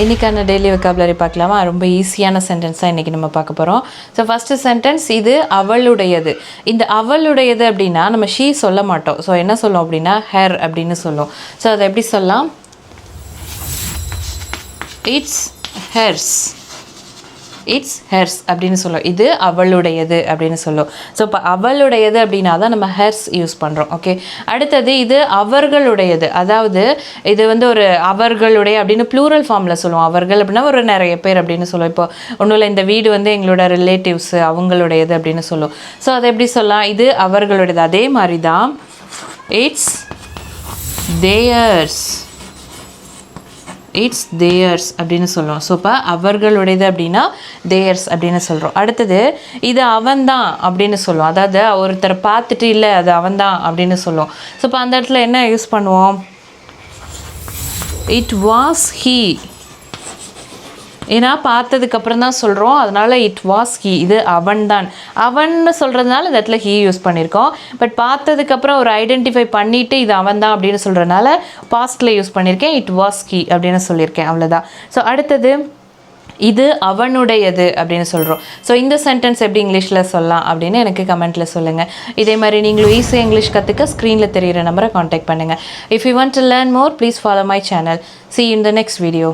இன்றைக்கான daily vocabulary பார்க்கலாமா? ரொம்ப ஈஸியான சென்டென்ஸ் தான் இன்றைக்கி நம்ம பார்க்க போகிறோம் ஸோ ஃபஸ்ட்டு சென்டென்ஸ் இது அவளுடையது. இந்த அவளுடையது அப்படின்னா நம்ம ஷீ சொல்ல மாட்டோம். ஸோ என்ன சொல்லும் அப்படின்னா ஹேர் அப்படின்னு சொல்லும். ஸோ அதை எப்படி சொல்லலாம்? இட்ஸ் ஹேர்ஸ் இட்ஸ் ஹெர்ஸ் அப்படின்னு சொல்லும். இது அவளுடையது அப்படின்னு சொல்லும். ஸோ இப்போ அவளுடையது அப்படின்னா தான் நம்ம ஹெர்ஸ் யூஸ் பண்ணுறோம் ஓகே அடுத்தது இது அவர்களுடையது. அதாவது இது வந்து ஒரு அவர்களுடைய அப்படின்னு ப்ளூரல் ஃபார்மில் சொல்லுவோம். அவர்கள் அப்படின்னா ஒரு நிறைய பேர் அப்படின்னு சொல்லுவோம். இப்போ ஒன்றும் இல்லை இந்த வீடு வந்து எங்களோட ரிலேட்டிவ்ஸ் அவங்களுடையது அப்படின்னு சொல்லுவோம். ஸோ அதை எப்படி சொல்லலாம்? இது அவர்களுடையது. அதே மாதிரி தான். இட்ஸ் தேயர்ஸ் இட்ஸ் தேயர்ஸ் அப்படின்னு சொல்லுவோம் ஸோ இப்போ அவர்களுடையது அப்படின்னா தேயர்ஸ் அப்படின்னு சொல்கிறோம் அடுத்தது இது அவன்தான் அப்படின்னு சொல்லுவோம். அதாவது ஒருத்தரை பார்த்துட்டு இல்லை அது அவன்தான் அப்படின்னு சொல்லுவோம். ஸோ இப்போ அந்த இடத்துல என்ன யூஸ் பண்ணுவோம்? இட் வாஸ் ஹீ ஏன்னா பார்த்ததுக்கப்புறம் தான் சொல்கிறோம் அதனால் இட் வாஸ் ஹீ இது அவன் தான். அவன்னு சொல்கிறதுனால இந்த இடத்துல ஹீ யூஸ் பண்ணியிருக்கோம் பட் பார்த்ததுக்கப்புறம் ஒரு ஐடென்டிஃபை பண்ணிவிட்டு இது அவன் தான் அப்படின்னு சொல்கிறதுனால பாஸ்டில் யூஸ் பண்ணியிருக்கேன் இட் வாஸ் ஹீ அப்படின்னு சொல்லியிருக்கேன். அவ்வளோதான் ஸோ அடுத்தது இது அவனுடையது அப்படின்னு சொல்கிறோம் ஸோ இந்த சென்டென்ஸ் எப்படி இங்கிலீஷில் சொல்லலாம் அப்படின்னு எனக்கு கமெண்ட்டில் சொல்லுங்கள் இதே மாதிரி நீங்களும் ஈஸியாக இங்கிலீஷ் கற்றுக்க ஸ்க்ரீனில் தெரியிற நம்பரை காண்டாக்ட் பண்ணுங்கள் if you want to learn more please follow my channel see in the next video